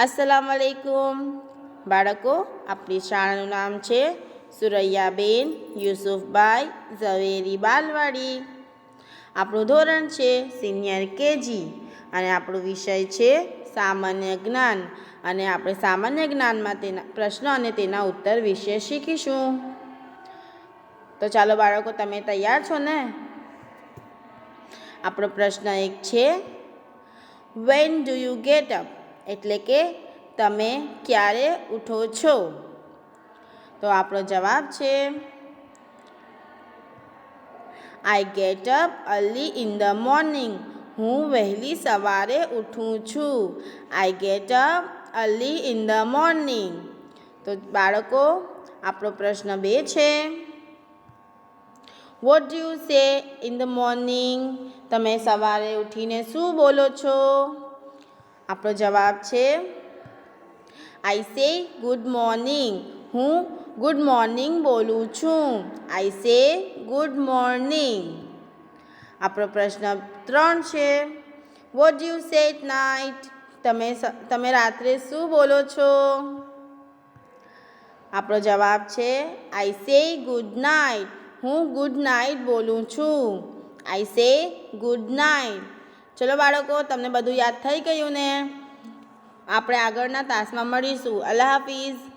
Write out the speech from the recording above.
અસલામ વાલેકુમ બાળકો આપણી શાળાનું નામ છે સુરૈયાબેન યુસુફભાઈ ઝવેરી બાલવાડી. આપણું ધોરણ છે સિનિયર કેજી અને આપણો વિષય છે સામાન્ય જ્ઞાન અને આપણે સામાન્ય જ્ઞાનમાં તેના પ્રશ્ન અને તેના ઉત્તર વિશે શીખીશું. તો ચાલો બાળકો, તમે તૈયાર છો ને? આપણો પ્રશ્ન એક છે when do you get up એટલે કે તમે ક્યારે ઉઠો છો? તો આપણો જવાબ છે I get up early in the morning હું વહેલી સવારે ઉઠું છું. I get up early in the morning તો બાળકો, આપણો પ્રશ્ન બે છે what do say in the morning તમે સવારે ઉઠીને શું બોલો છો? આપણો જવાબ છે આઈ સે ગુડ મોર્નિંગ હું ગુડ મોર્નિંગ બોલું છું. આઈ સે ગુડ મોર્નિંગ આપણો પ્રશ્ન ત્રણ છે. What you say at night તમે તમે રાત્રે શું બોલો છો? આપણો જવાબ છે આઈ સે ગુડ નાઇટ હું ગુડ નાઇટ બોલું છું. આઈ સે ગુડ નાઇટ ચલો બાળકો તમને બધું યાદ થઈ ગયું ને? આપણે આગળના તાસમાં મળીશું. અલ્લાહ હાફિઝ.